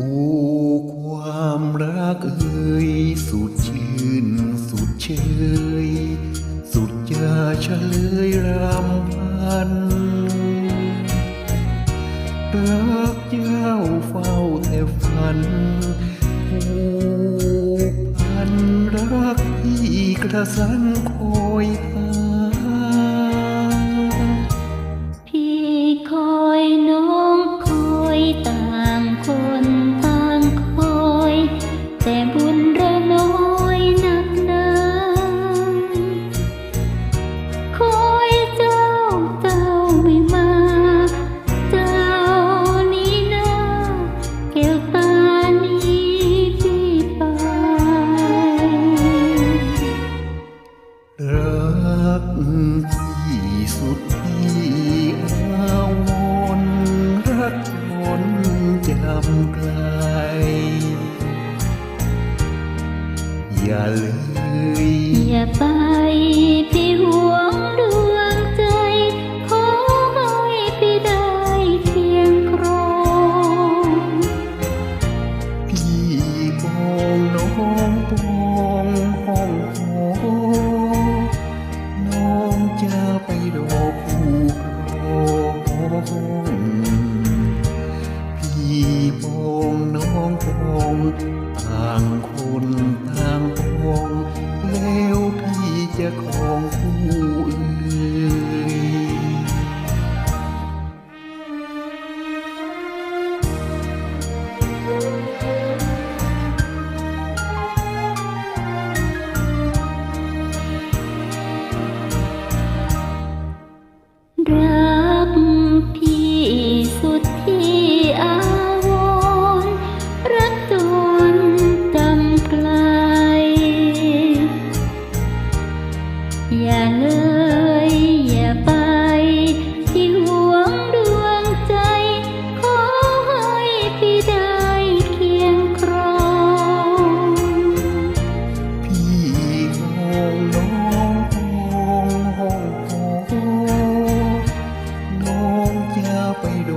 อูความรักเอ่ยสุดชื่นสุดเชยสุดจะเฉลยรำพัน รักเจ้าเฝ้าแต่ฝันผูกพันรักที่กระสันค ไกล อย่าเลยอย่าไปพี่หวงดวงใจ ขอให้พี่ได้เพียงครองพี่มองน้องปองางคนต่างพวงแล้วพี่จะของคู่อื่น อย่าเลยอย่าไปที่ห่วงดวงใจ ขอให้พี่ได้เคียงครองพี่คงน้องคงห้องโตน้องจะไปโด